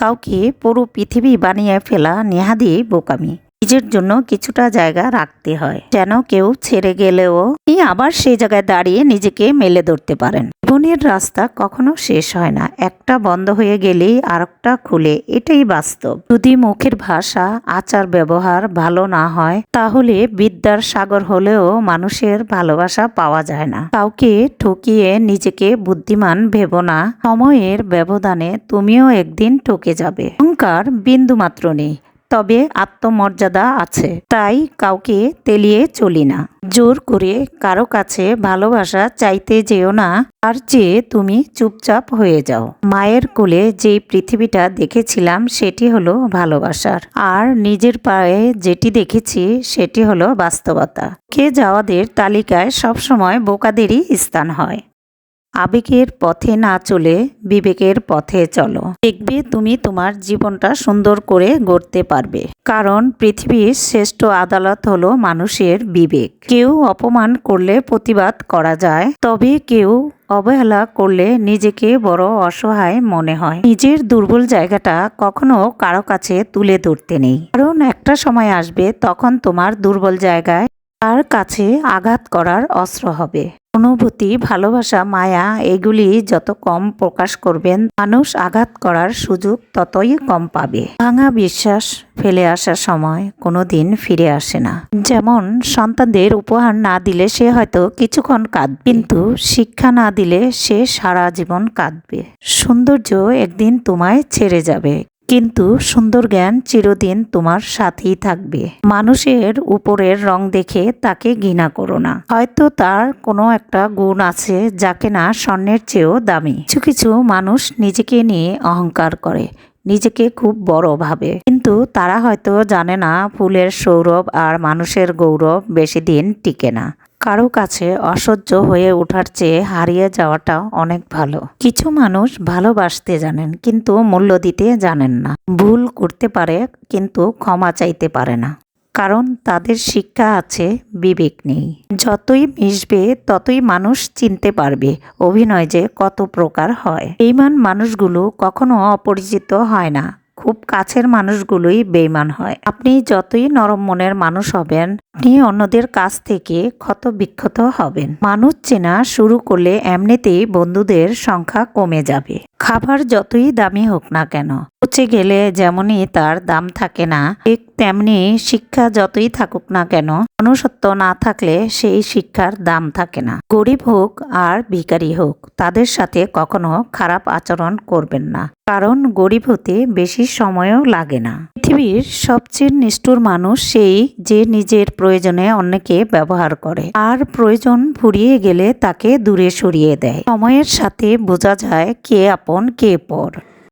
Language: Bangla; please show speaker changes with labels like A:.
A: কাউকে পুরো পৃথিবী বানিয়ে ফেলা নেহাদি বোকামি। নিজের জন্য কিছুটা জায়গা রাখতে হয়। যেন কেউ ছেড়ে গেলেও তিনি আবার সেই জায়গায় দাঁড়িয়ে নিজেকে মেলে ধরতে পারেন। জীবনের রাস্তা কখনো শেষ হয় না। একটা বন্ধ হয়ে গেলেই আরেকটা খুলে। এটাই বাস্তব। যদি মুখের ভাষা, আচার, ব্যবহার ভালো না হয়, তাহলে বিদ্যার সাগর হলেও মানুষের ভালোবাসা পাওয়া যায় না। কাউকে ঠকিয়ে নিজেকে বুদ্ধিমান ভেবো না। সময়ের ব্যবধানে তুমিও একদিন ঠকে যাবে। অহংকার বিন্দু মাত্র নেই। তবে আত্মমর্যাদা আছে। তাই কাউকে তেলিয়ে চলি না। জোর করে কারও কাছে ভালোবাসা চাইতে যেও না, আর চেয়ে তুমি চুপচাপ হয়ে যাও। মায়ের কোলে যে পৃথিবীটা দেখেছিলাম, সেটি হলো ভালোবাসার। আর নিজের পায়ে যেটি দেখেছি, সেটি হলো বাস্তবতা। কে যাওয়াদের তালিকায় সবসময় বোকাদেরই স্থান হয়। আবেগের পথে না চলে বিবেকের পথে চলো। দেখবে তুমি তোমার জীবনটা সুন্দর করে গড়তে পারবে। কারণ পৃথিবীর শ্রেষ্ঠ আদালত হলো মানুষের বিবেক। কেউ অপমান করলে প্রতিবাদ করা যায়, তবে কেউ অবহেলা করলে নিজেকে বড় অসহায় মনে হয়। নিজের দুর্বল জায়গাটা কখনো কারও কাছে তুলে ধরতে নেই। কারণ একটা সময় আসবে তখন তোমার দুর্বল জায়গায় তার কাছে আঘাত করার অস্ত্র হবে। অনুভূতি, ভালোবাসা, মায়া, এগুলি যত কম প্রকাশ করবেন, মানুষ আঘাত করার সুযোগ ততই কম পাবে। ভাঙা বিশ্বাস ফেলে আসার সময় কোনো দিন ফিরে আসে না। যেমন, সন্তানদের উপহার না দিলে সে হয়তো কিছুক্ষণ কাঁদবে, কিন্তু শিক্ষা না দিলে সে সারা জীবন কাঁদবে। সৌন্দর্য একদিন তোমায় ছেড়ে যাবে। কিন্তু সুন্দর জ্ঞান চিরদিন তোমার সাথেই থাকবে। মানুষের উপরের রং দেখে তাকে ঘৃণা করো না। হয়তো তার কোনো একটা গুণ আছে যাকে না স্বর্ণের চেয়েও দামি। কিছু কিছু মানুষ নিজেকে নিয়ে অহংকার করে, নিজেকে খুব বড় ভাবে। কিন্তু তারা হয়তো জানে না ফুলের সৌরভ আর মানুষের গৌরব বেশি দিন টিকে না। কারও কাছে অসহ্য হয়ে ওঠার চেয়ে হারিয়ে যাওয়াটা অনেক ভালো। কিছু মানুষ ভালোবাসতে জানেন, কিন্তু মূল্য দিতে জানেন না। ভুল করতে পারে, কিন্তু ক্ষমা চাইতে পারে না। কারণ তাদের শিক্ষা আছে, বিবেক নেই। যতই মিশবে, ততই মানুষ চিনতে পারবে অভিনয় যে কত প্রকার হয়। বেইমান মানুষগুলো কখনো অপরিচিত হয় না। খুব কাছের মানুষগুলোই বেইমান হয়। আপনি যতই নরম মনের মানুষ হবেন আপনি অন্যদের কাছ থেকে ক্ষত বিক্ষত হবেন। মানুষ চেনা শুরু করলে এমনিতেই বন্ধুদের সংখ্যা কমে যাবে। খাবার যতই দামি হোক না কেন, পচে গেলে যেমনই তার দাম থাকে না, ঠিক তেমনি শিক্ষা যতই থাকুক না কেন, মনুষ্যত্ব না থাকলে সেই শিক্ষার দাম থাকে না। গরিব হোক আর ভিখারি হোক, তাদের সাথে কখনো খারাপ আচরণ করবেন না। কারণ গরিব হতে বেশি সময়ও লাগে না। পৃথিবীর সবচেয়ে নিষ্ঠুর মানুষ সেই যে নিজের প্রয়োজনে অনেকে ব্যবহার করে। আর প্রয়োজন ফুরিয়ে গেলে তাকে দূরে সরিয়ে দেয়। সময়ের সাথে বোঝা যায় কে আপন, কে পর।